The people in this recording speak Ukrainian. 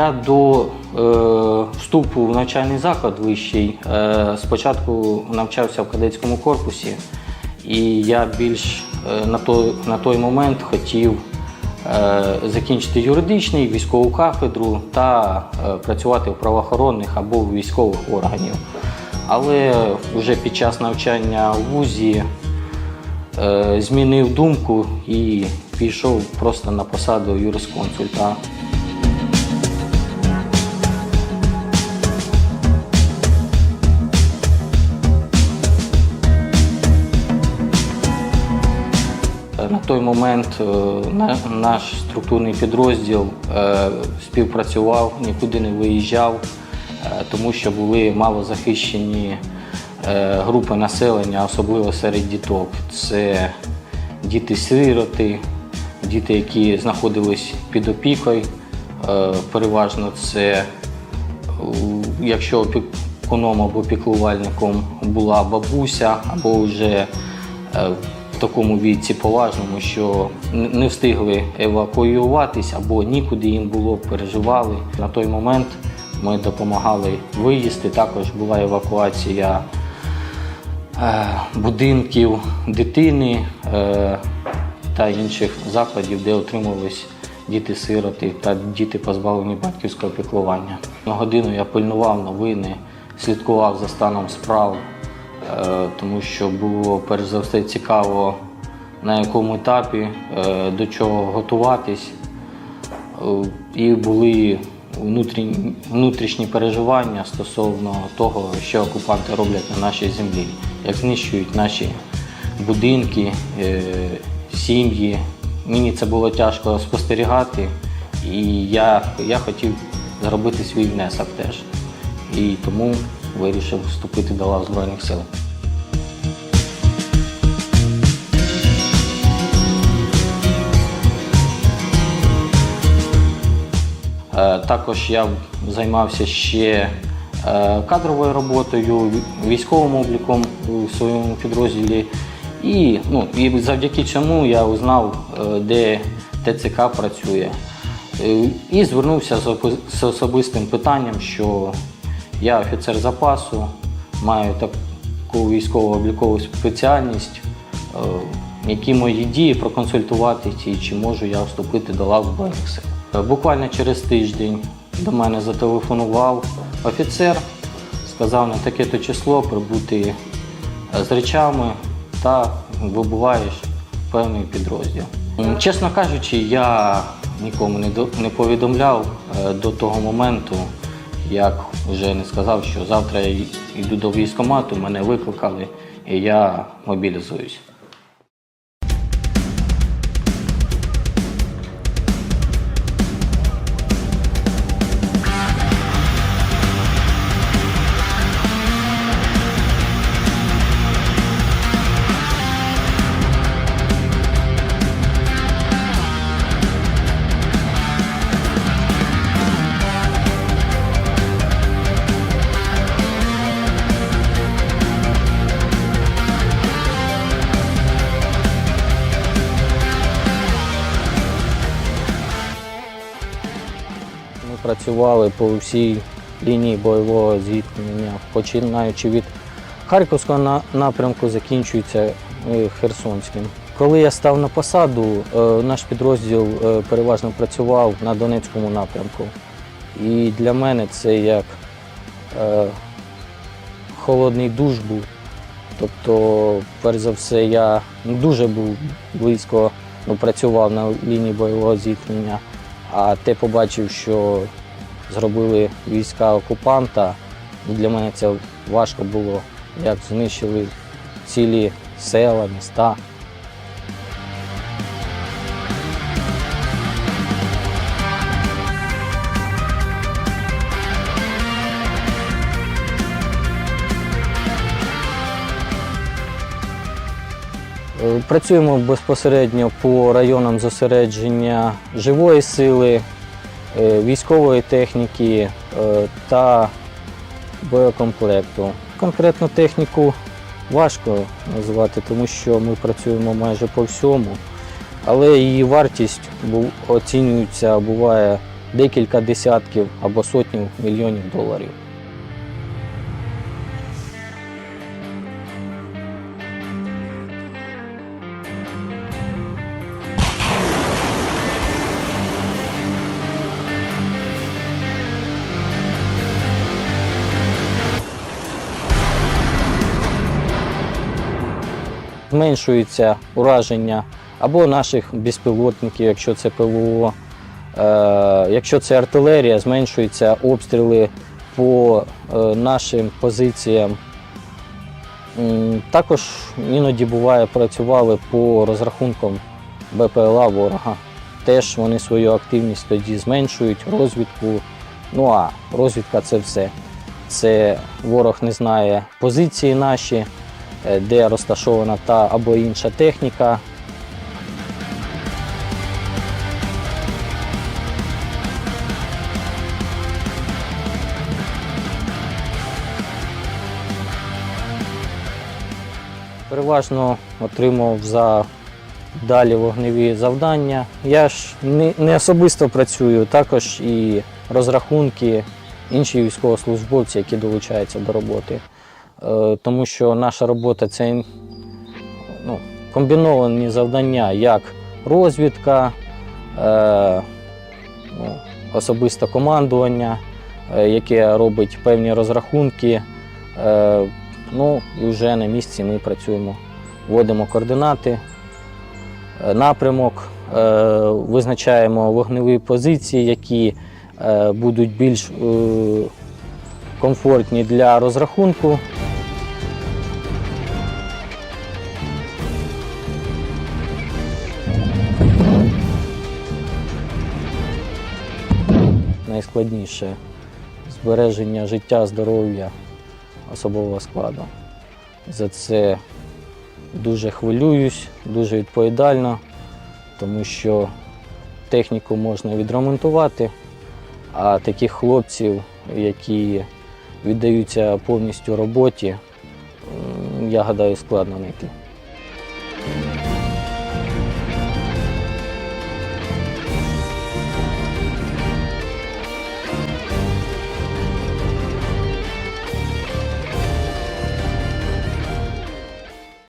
Я до е, вступу в навчальний заклад вищий е, спочатку навчався в кадетському корпусі, і я більш е, на, той, на той момент хотів е, закінчити юридичний, військову кафедру та е, працювати в правоохоронних або в військових органів. Але вже під час навчання в ВУЗі е, змінив думку і пішов просто на посаду юрисконсульта. На той момент е, наш структурний підрозділ е, співпрацював, нікуди не виїжджав, е, тому що були малозахищені групи населення, особливо серед діток. Це діти-сироти, діти, які знаходились під опікою. Переважно це якщо опікуном або піклувальником була бабуся, або вже такому віці поважному, що не встигли евакуюватись або нікуди їм було, переживали. На той момент ми допомагали виїзди. Також була евакуація е, будинків дитини е, та інших закладів, де отримувались діти-сироти та діти позбавлені батьківського піклування. На годину я пильнував новини, слідкував за станом справ, тому що було перш за все цікаво, на якому етапі, е, до чого готуватись. Е, І були внутрішні, переживання стосовно того, що окупанти роблять на нашій землі, як знищують наші будинки, е, сім'ї. Мені це було тяжко спостерігати, і я, я хотів зробити свій внесок теж. І тому вирішив вступити до лав Збройних сил. Е, Також я займався ще е, кадровою роботою, військовим обліком у своєму підрозділі. І, ну, і завдяки цьому я узнав, е, де ТЦК працює. І звернувся з особистим питанням, що я офіцер запасу, маю таку військово-облікову спеціальність. е, Які мої дії проконсультувати ті, чи можу я вступити до лав Збройних. Е, Буквально через тиждень до мене зателефонував офіцер, сказав на таке-то число прибути е, з речами та вибуваєш певний підрозділ. Чесно кажучи, я нікому не повідомляв до того моменту, як вже не сказав, що завтра я йду до військкомату, мене викликали і я мобілізуюсь. Працювали по всій лінії бойового зіткнення, починаючи від Харківського напрямку, закінчується е, Херсонським. Коли я став на посаду, е, наш підрозділ е, переважно працював на Донецькому напрямку. І для мене це як холодний душ був. Тобто, перш за все, я дуже був близько ну, працював на лінії бойового зіткнення, а те побачив, що зробили війська окупанта. Для мене це важко було, як знищили цілі села, міста. Е, Працюємо безпосередньо по районам зосередження живої сили, військової техніки е, та боєкомплекту. Конкретну техніку важко назвати, тому що ми працюємо майже по всьому, але її вартість оцінюється буває декілька десятків або сотнів мільйонів доларів. Зменшується ураження або наших безпілотників, якщо це ПВО. Е, якщо це артилерія, зменшуються обстріли по е, нашим позиціям. Також іноді буває працювали по розрахункам БПЛА ворога. Теж вони свою активність тоді зменшують, розвідку. Ну а розвідка це все. Це ворог не знає позиції наші, де розташована та або інша техніка. Переважно отримав за далі вогневі завдання. Я ж не, не особисто працюю, також і розрахунки, інші військовослужбовці, які долучаються до роботи. Е, тому що наша робота це ну, комбіновані завдання, як розвідка, е, ну, особисте командування, е, яке робить певні розрахунки. Ну і вже на місці ми працюємо, вводимо координати, напрямок, визначаємо вогневі позиції, які будуть більш комфортні для розрахунку. Найскладніше збереження життя, здоров'я особового складу. За це дуже хвилююсь, дуже відповідально, тому що техніку можна відремонтувати, а таких хлопців, які віддаються повністю роботі, я гадаю, складно знайти.